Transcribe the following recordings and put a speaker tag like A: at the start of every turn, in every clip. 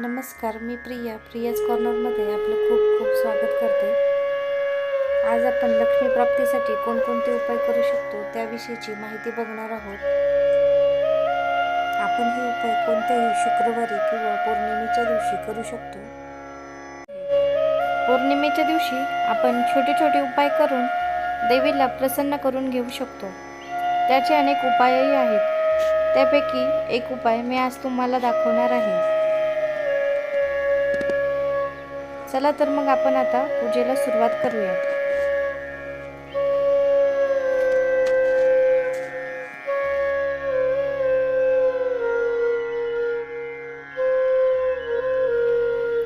A: नमस्कार मी प्रिया. प्रियाज कॉर्नरमध्ये आपलं खूप खूप स्वागत करते. आज आपण लक्ष्मी प्राप्तीसाठी कोणकोणते उपाय करू शकतो त्याविषयीची माहिती बघणार आहोत. आपण हे उपाय कोणत्याही शुक्रवारी किंवा पौर्णिमेच्या दिवशी करू शकतो. पौर्णिमेच्या दिवशी आपण छोटे छोटे उपाय करून देवीला प्रसन्न करून घेऊ शकतो. त्याचे अनेक उपायही आहेत. त्यापैकी एक उपाय मी आज तुम्हाला दाखवणार आहे. चला तर मग आपण आता पूजेला सुरुवात करूयात.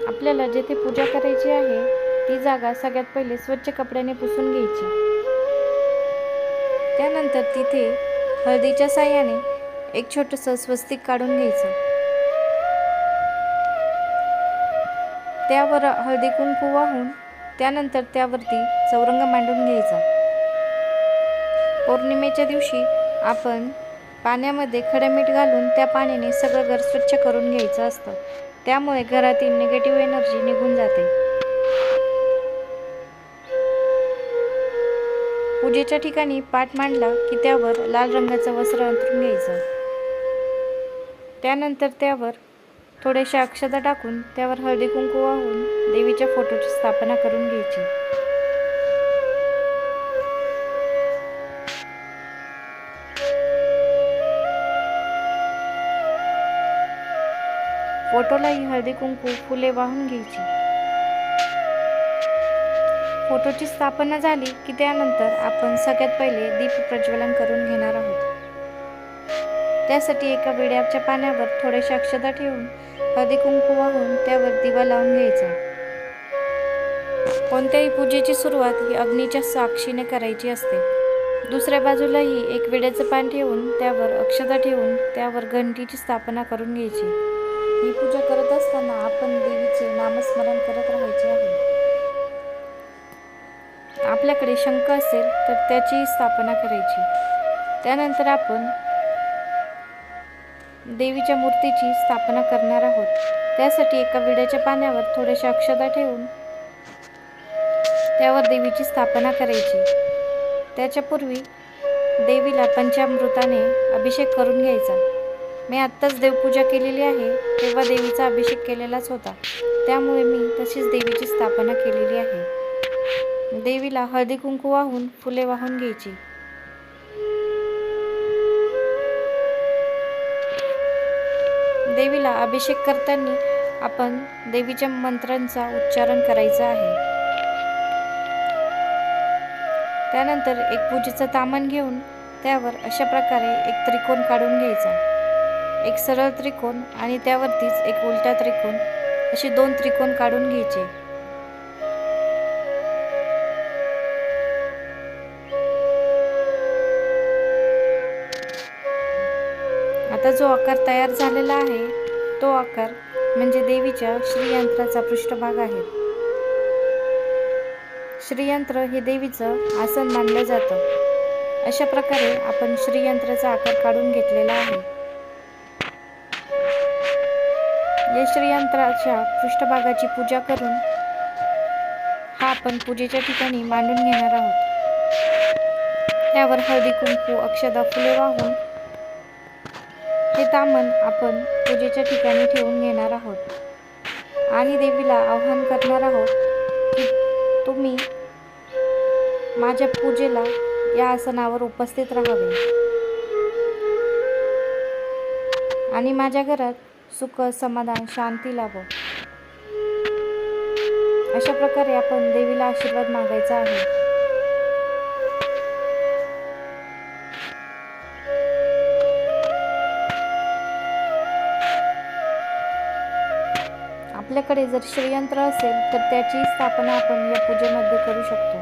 A: आपल्याला जेथे पूजा करायची आहे ती जागा सगळ्यात पहिले स्वच्छ कपड्याने पुसून घ्यायची. त्यानंतर तिथे हळदीच्या साह्याने एक छोटंसं स्वस्तिक काढून घ्यायचं. त्यावर हळदी कुंकू वाहून त्यानंतर त्यावरती चौरंग मांडून घ्यायचा. पौर्णिमेच्या दिवशी आपण पाण्यामध्ये खडे मीठ घालून त्या पाण्याने सगळं घर स्वच्छ करून घ्यायचं असतं. त्यामुळे घरातील निगेटिव्ह एनर्जी निघून जाते. पूजेच्या ठिकाणी पाठ मांडला की त्यावर लाल रंगाचं वस्त्र अंतरून घ्यायचं. त्यानंतर त्यावर थोड्याशा अक्षता टाकून त्यावर हळदी कुंकू वाहून देवीच्या फोटोची स्थापना करून घ्यायची. फोटोलाही हळदी कुंकू फुले वाहून घ्यायची. फोटोची स्थापना झाली की त्यानंतर आपण सगळ्यात पहिले दीप प्रज्वलन करून घेणार आहोत. त्यासाठी एका विड्याच्या पाण्यावर थोड्याशा अक्षता ठेवून हळदी कुंकू वाहून त्यावर दिवा लावून घ्यायचा. कोणत्याही पूजेची सुरुवात ही अग्नीच्या साक्षीने करायची असते. दुसऱ्या बाजूलाही एक विड्याचं पान ठेवून त्यावर अक्षता ठेवून त्यावर घंटीची स्थापना करून घ्यायची. ही पूजा करत असताना आपण देवीचे नामस्मरण करत राहायचे आहे. आपल्याकडे शंख असेल तर त्याची स्थापना करायची. त्यानंतर आपण देवीच्या मूर्तीची स्थापना करणार आहोत. त्यासाठी एका विड्याच्या पाण्यावर थोड्याशा अक्षता ठेवून त्यावर देवीची स्थापना करायची. त्याच्यापूर्वी देवीला पंचामृताने अभिषेक करून घ्यायचा. मी आत्ताच देवपूजा केलेली आहे तेव्हा देवीचा अभिषेक केलेलाच होता. त्यामुळे मी तशीच देवीची स्थापना केलेली आहे. देवीला हळदी कुंकू वाहून फुले वाहून घ्यायची. देवीला अभिषेक करताना आपण देवीच्या मंत्रांचा उच्चारण करायचा आहे. त्यानंतर एक पूजेचं तामण घेऊन त्यावर अशा प्रकारे एक त्रिकोण काढून घ्यायचा. एक सरळ त्रिकोण आणि त्यावरतीच एक उलटा त्रिकोण असे दोन त्रिकोण काढून घ्यायचे. आता जो आकार तयार झालेला आहे तो आकार म्हणजे देवीच्या श्रीयंत्राचा पृष्ठभाग आहे. श्रीयंत्र हे देवीचं आसन मानलं जातं. अशा प्रकारे आपण श्रीयंत्राचा आकार काढून घेतलेला आहे. या श्रीयंत्राच्या पृष्ठभागाची पूजा करून हा आपण पूजेच्या ठिकाणी मांडून घेणार आहोत. त्यावर हळदी कुंकू अक्षदा फुले वाहून हे तामन आपण पूजेच्या ठिकाणी ठेवून घेणार आहोत. आणि देवीला आव्हान करणार आहोत की तुम्ही माझ्या पूजेला या आसनावर उपस्थित राहावे. आणि माझ्या घरात सुख समाधान शांती लाभो. अशा प्रकारे आपण देवीला आशीर्वाद मागायचा आहे. आपल्याकडे जर श्रीयंत्र असेल तर त्याची स्थापना आपण या पूजेमध्ये करू शकतो.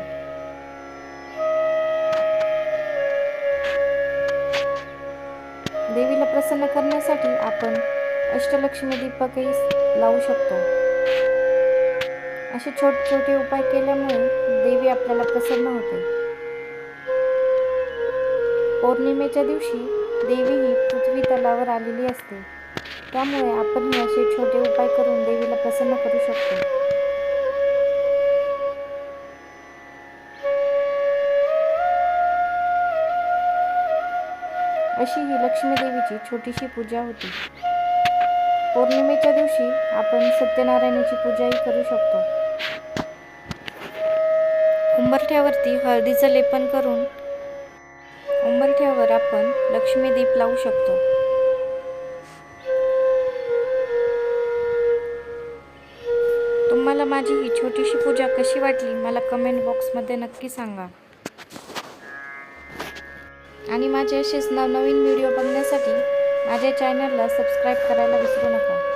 A: देवीला प्रसन्न करण्यासाठी आपण अष्टलक्ष्मी दीपकही लावू शकतो. असे छोटे छोटे उपाय केल्यामुळे देवी आपल्याला प्रसन्न होते. पौर्णिमेच्या दिवशी देवी ही पृथ्वी तलावर आलेली असते. त्यामुळे आपण हे असे छोटे उपाय करून प्रसन्न करू शकतो. अशी ही लक्ष्मी देवीची छोटीशी पूजा होती. पौर्णिमेच्या दिवशी आपण सत्यनारायणाची पूजाही करू शकतो. उंबरठ्यावरती हळदीचं लेपन करून उंबरठ्यावर आपण लक्ष्मीदीप लावू शकतो. माझी ही छोटीशी पूजा कशी वाटली मला कमेंट बॉक्समध्ये नक्की सांगा. आणि माझे असेच नवनवीन व्हिडिओ बघण्यासाठी माझ्या चॅनलला सबस्क्राईब करायला विसरू नका.